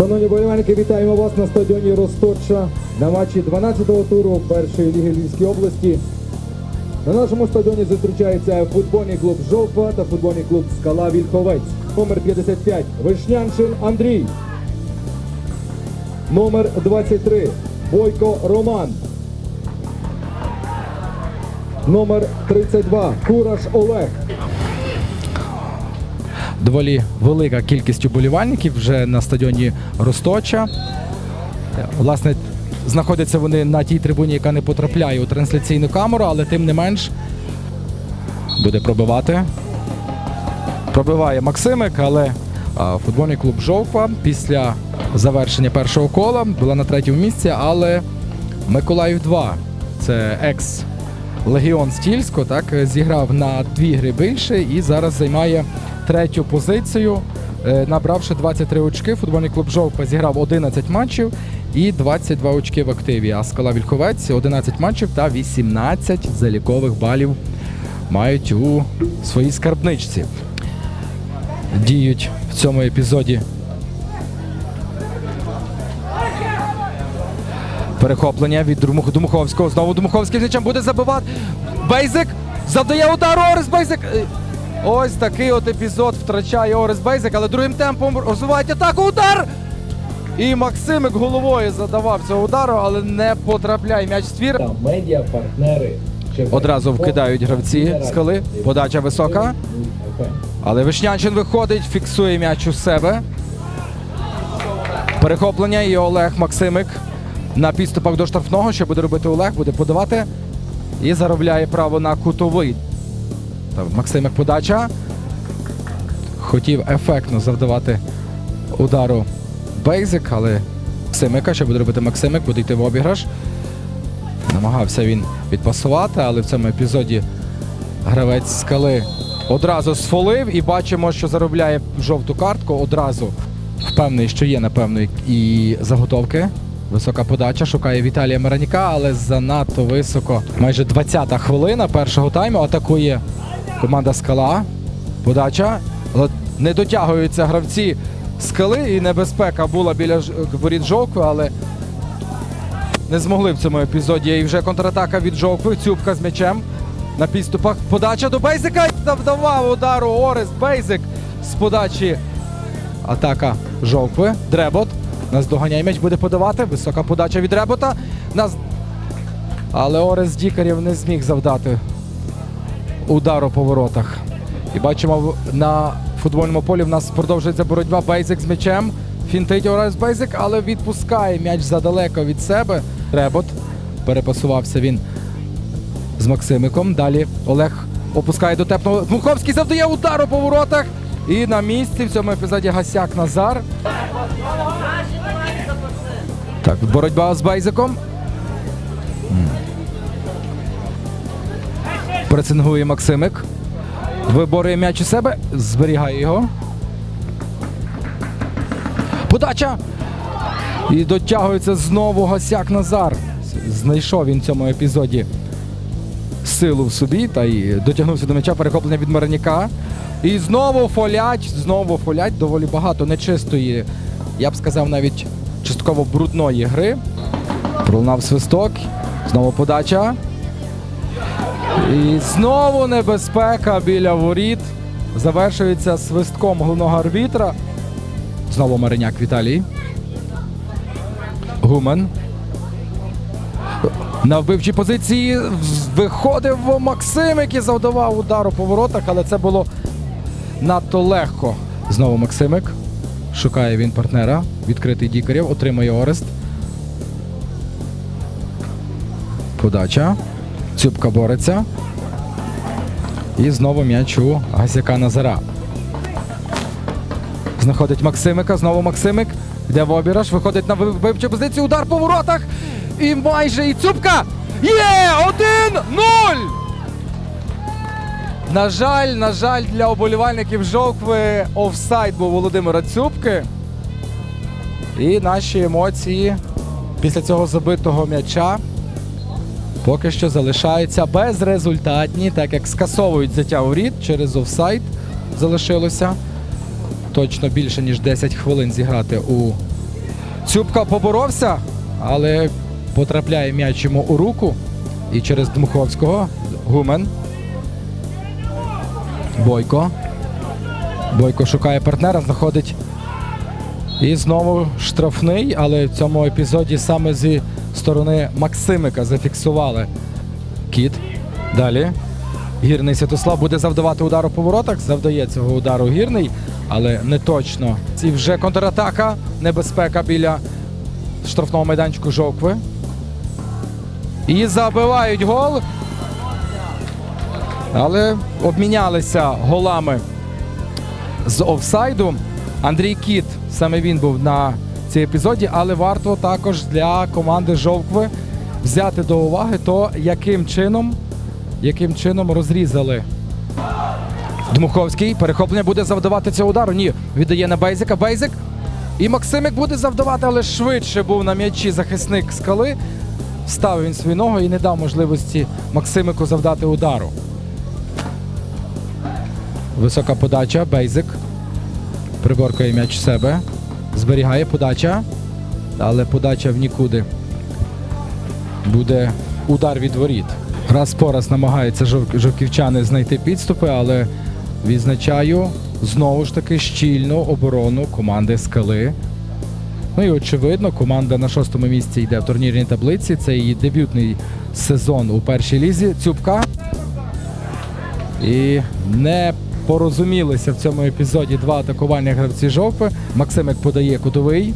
Шановні болівальники, вітаємо вас на стадіоні Росточа на матчі 12-го туру першої ліги Львівської області. На нашому стадіоні зустрічається футбольний клуб Жовтва та футбольний клуб Скала Вільховець. Номер 55 Вишняншин Андрій. Номер 23 Бойко Роман. Номер 32 Кураш Олег. Доволі велика кількість уболівальників вже на стадіоні Росточа. Власне, знаходяться вони на тій трибуні, яка не потрапляє у трансляційну камеру, але тим не менш буде пробивати. Пробиває Максимик, але футбольний клуб Жовква після завершення першого кола була на третьому місці, але Миколаїв 2 це екс Легіон Стільсько, так зіграв на дві гри більше і зараз займає третю позицію, е, набравши 23 очки. Футбольний клуб Жовква зіграв 11 матчів і 22 очки в активі. А Скала Вільховець 11 матчів та 18 залікових балів мають у своїй скарбничці. Діють в цьому епізоді Перехоплення від Думух- Думуховського. Знову Думуховський з м'ячем буде забивати. Бейзик завдає удар Орес Бейзик. Е, Ось такий от епізод втрачає Орес Бейзик, але другим темпом розвивають атаку. Удар! І Максимик головою задавав цього удару, але не потрапляє м'яч в ствір. Та медіа партнери. Одразу вкидають гравці скали. Подача висока. Але Вишнянчин виходить, фіксує м'яч у себе. Перехоплення і Олег Максимик на підступах до штрафного. Що буде робити Олег? Буде подавати і заробляє право на кутовий. Та Максимик подача. Хотів ефектно завдавати удару Бейзик, але Максимика, що буде робити Максимик, буде йти в обіграш. Намагався він відпасувати, але в цьому епізоді гравець скали одразу сфолив і бачимо, що заробляє жовту картку. Одразу впевнений, що є, напевно, і заготовки. Висока подача шукає Віталія Мираніка, але занадто високо. Майже 20-та хвилина першого тайму атакує команда Скала. Подача. Не дотягуються гравці скали, і небезпека була біля воріт жовтви, але не змогли в цьому епізоді. І вже контратака від Жовкви. Цюбка з м'ячем на підступах. Подача до Бейзика. Завдавав удару Орест Бейзик з подачі. Атака Жовкви. Дребот. Нас доганяє м'яч, буде подавати. Висока подача від Дребота. Нас... Але Орест Дікарєв не зміг завдати удару по воротах. І бачимо на футбольному полі в нас продовжується боротьба. Бейзик з м'ячем. Фінтить Орес Бейзик, але відпускає м'яч задалеко від себе. Ребот. Перепасувався він з Максимиком. Далі Олег опускає до тепного. Дмуховський завдає удару по воротах. І на місці в цьому епізоді Гасяк Назар. Так, боротьба з Бейзиком. Пресингує Максимик. Виборює м'яч у себе, зберігає його. Подача! І дотягується знову Гасяк Назар. Знайшов він в цьому епізоді силу в собі та й дотягнувся до м'яча перехоплення від Мараніка. І знову фолять, знову фолять доволі багато нечистої, я б сказав, навіть частково брудної гри. Пролунав свисток. Знову подача. І знову небезпека біля воріт. Завершується свистком головного арбітра. Знову Мариняк Віталій. Гумен. На вбивчій позиції виходив Максимик і завдавав удару по воротах, але це було надто легко. Знову Максимик. Шукає він партнера. Відкритий Дікарєв. Отримує Орест. Подача. Цюбка бореться. І знову м'яч у Гасяка Назара. Знаходить Максимика. Знову Максимик. Йде в обіраж. Виходить на вибивчу позицію. Удар по воротах. І майже і Цюбка. Є! 1-0! На жаль, на жаль, для оболівальників Жовкви офсайд був Володимира Цюбки. І наші емоції після цього забитого м'яча поки що залишаються безрезультатні, так як скасовують взяття у рід через офсайд залишилося. Точно більше ніж 10 хвилин зіграти у Цюбка поборовся, але потрапляє м'яч йому у руку. І через Дмуховського Гумен. Бойко. Бойко шукає партнера, знаходить. І знову штрафний, але в цьому епізоді саме зі сторони Максимика зафіксували кіт. Далі. Гірний Святослав буде завдавати удар у поворотах. Завдає цього удару гірний, але не точно. І вже контратака, небезпека біля штрафного майданчику Жовкви. І забивають гол. Але обмінялися голами з офсайду. Андрій Кіт, саме він був на цій епізоді, але варто також для команди Жовкви взяти до уваги то, яким чином, яким чином розрізали. Дмуховський перехоплення буде завдавати цього удару. Ні, віддає на Бейзика. Бейзик. І Максимик буде завдавати, але швидше був на м'ячі захисник скали. Ставив він свою ногу і не дав можливості Максимику завдати удару. Висока подача. Бейзик. Приборкує м'яч в себе. Зберігає подача. Але подача в нікуди. Буде удар від воріт. Раз по раз намагаються жовківчани знайти підступи, але відзначаю знову ж таки щільну оборону команди Скали. Ну і очевидно, команда на шостому місці йде в турнірній таблиці. Це її дебютний сезон у першій лізі. Цюбка. І не порозумілися в цьому епізоді два атакувальні гравці жовпи. Максимик подає кутовий.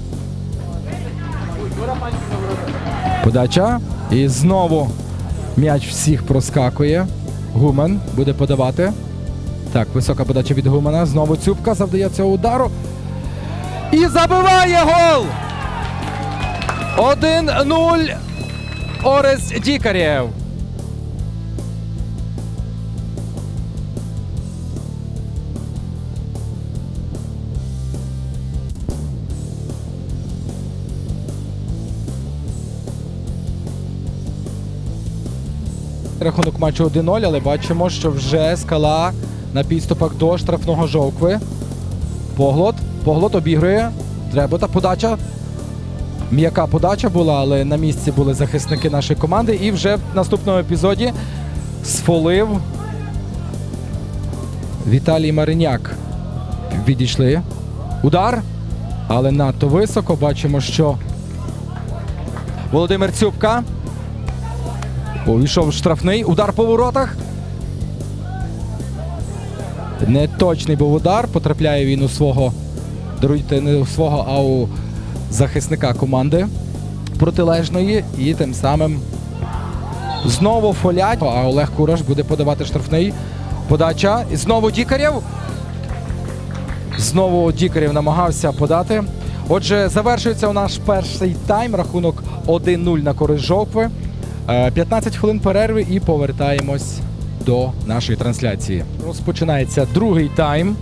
Подача. І знову м'яч всіх проскакує. Гумен буде подавати. Так, висока подача від Гумена. Знову Цюбка завдає цього удару. І забиває гол! 1-0 Орест Дікарєв. Рахунок матчу 1-0, але бачимо, що вже скала на підступах до штрафного жовкви. Поглот. Поглот обігрує. Треба подача. М'яка подача була, але на місці були захисники нашої команди. І вже в наступному епізоді сфолив Віталій Мариняк. Відійшли. Удар. Але надто високо. Бачимо, що Володимир Цюбка. Увійшов штрафний. Удар по воротах. Неточний був удар. Потрапляє він у свого даруйте не у свого, а у захисника команди протилежної. І тим самим знову фолять. А Олег Кураш буде подавати штрафний. Подача. І знову Дікарєв. Знову Дікарєв намагався подати. Отже, завершується у наш перший тайм. Рахунок 1-0 на користь Жовкви. Е, 15 хвилин перерви і повертаємось до нашої трансляції. Розпочинається другий тайм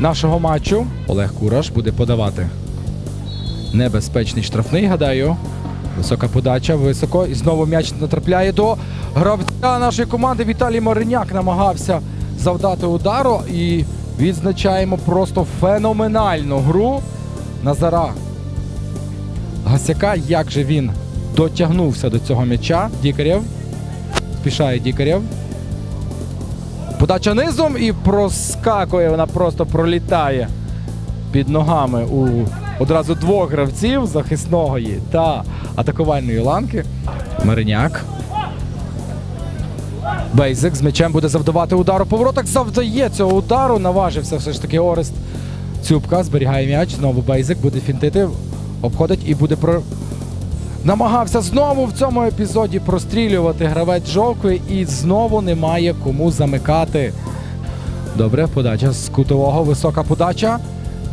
нашого матчу. Олег Кураш буде подавати. Небезпечний штрафний, гадаю. Висока подача, високо. І знову м'яч натрапляє до гравця нашої команди. Віталій Мариняк намагався завдати удару. І відзначаємо просто феноменальну гру Назара Гасяка. Як же він дотягнувся до цього м'яча. Дікарєв. Спішає Дікарєв. Подача низом і проскакує. Вона просто пролітає під ногами у одразу двох гравців захисного та атакувальної ланки. Мариняк. Бейзик з м'ячем буде завдавати удару по воротах. Завдає цього удару. Наважився все ж таки Орест Цюбка. Зберігає м'яч. Знову Бейзик буде фінтити. Обходить і буде про. Намагався знову в цьому епізоді прострілювати гравець жовкви і знову немає кому замикати. Добре, подача з кутового, висока подача.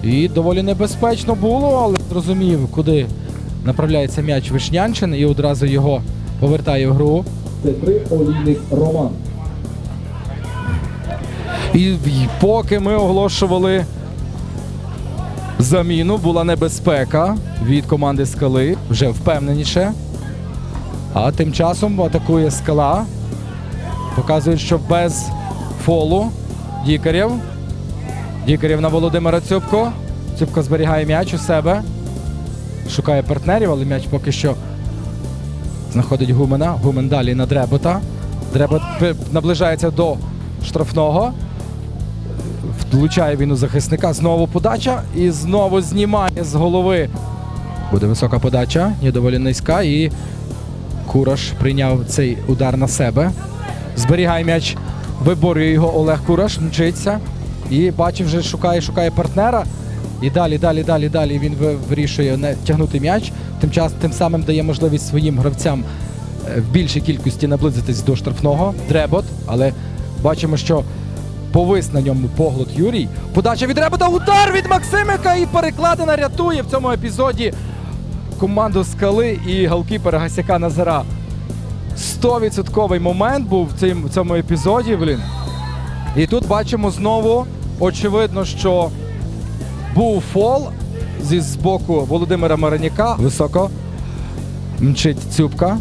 І доволі небезпечно було, але зрозумів, куди направляється м'яч Вишнянчин і одразу його повертає в гру. Це три олійник Роман. І і поки ми оголошували заміну, була небезпека від команди скали, вже впевненіше. А тим часом атакує скала. Показують, що без фолу Дікарєв. Дікарєв на Володимира Цюбко. Цюбко зберігає м'яч у себе. шукає партнерів, але м'яч поки що знаходить Гумена. Гумен далі на Дребота. Дребот наближається до штрафного. Влучає він у захисника. Знову подача і знову знімає з голови. Буде висока подача, є доволі низька. І Кураш прийняв цей удар на себе. Зберігає м'яч, виборює його Олег Кураш, мчиться. І бачив, вже шукає, шукає партнера. І далі, далі, далі, далі він вирішує не тягнути м'яч. Тим час тим самим дає можливість своїм гравцям е, в більшій кількості наблизитись до штрафного. Дребот, але бачимо, що повис на ньому поглот Юрій. Подача від Ребота, удар від Максимика і перекладина рятує в цьому епізоді команду скали і голкіпера Гасяка Назара. 100% момент був в цьому епізоді. Блін. І тут бачимо знову, очевидно, що був фол зі з боку Володимира Мараніка. Високо мчить Цюбка,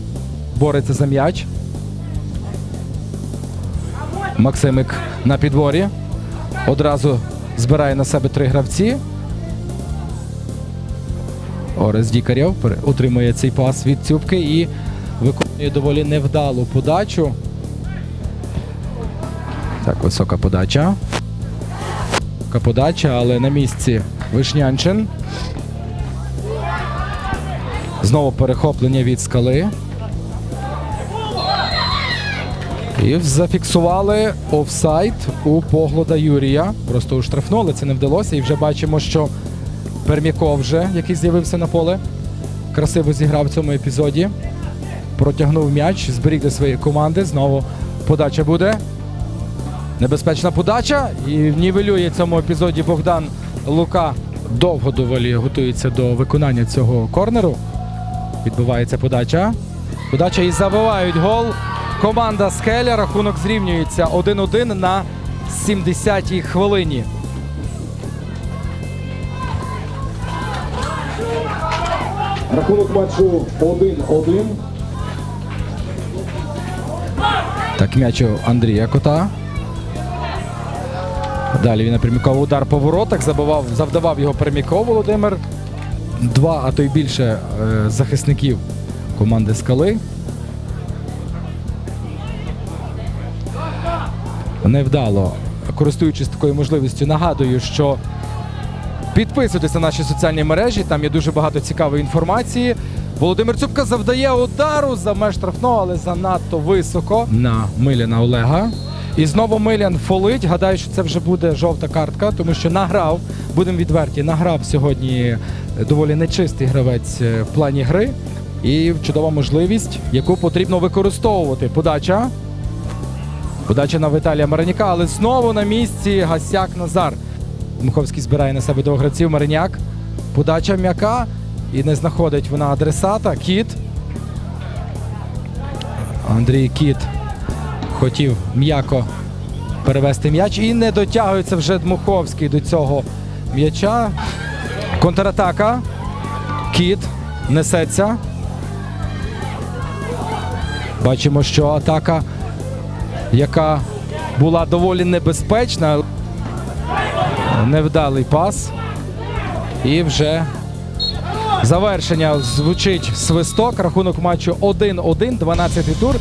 бореться за м'яч. Максимик на підворі. Одразу збирає на себе три гравці. Орес Дікарєв отримує цей пас від Цюбки і виконує доволі невдалу подачу. Так, висока подача. Висока подача, але на місці Вишнянчин. Знову перехоплення від скали. І зафіксували офсайд у поглода Юрія. Просто уштрафнули, це не вдалося. І вже бачимо, що Пермяков вже, який з'явився на поле, красиво зіграв в цьому епізоді. Протягнув м'яч, зберіг для своєї команди. Знову подача буде. Небезпечна подача. І нівелює в цьому епізоді Богдан Лука. Довго доволі готується до виконання цього корнеру. Відбувається подача. Подача і забивають гол. Команда Скеля. Рахунок зрівнюється 1-1 на 70-й хвилині. Рахунок матчу 1-1. Так, м'яч у Андрія Кота. Далі він напряміковий удар по воротах. Забивав, завдавав його Пермяков Володимир. Два, а то й більше е, захисників команди Скали. Невдало. Користуючись такою можливістю, нагадую, що Підписуйтесь на наші соціальні мережі, там є дуже багато цікавої інформації. Володимир Цюбка завдає удару за меж штрафного, але занадто високо на Миляна Олега. І знову Милян фолить. Гадаю, що це вже буде жовта картка, тому що награв, будемо відверті, награв сьогодні доволі нечистий гравець е, в плані гри. І чудова можливість, яку потрібно використовувати. Подача. Подача на Віталія Мараніка, але знову на місці Гасяк Назар. Муховський збирає на себе двох гравців. Мариняк. Подача м'яка. І не знаходить вона адресата. Кіт. Андрій Кіт хотів м'яко перевести м'яч. І не дотягується вже Дмуховський до цього м'яча. Контратака. Кіт несеться. Бачимо, що атака, яка була доволі небезпечна. Невдалий пас. І вже завершення звучить свисток. Рахунок матчу 1-1, 12-й тур.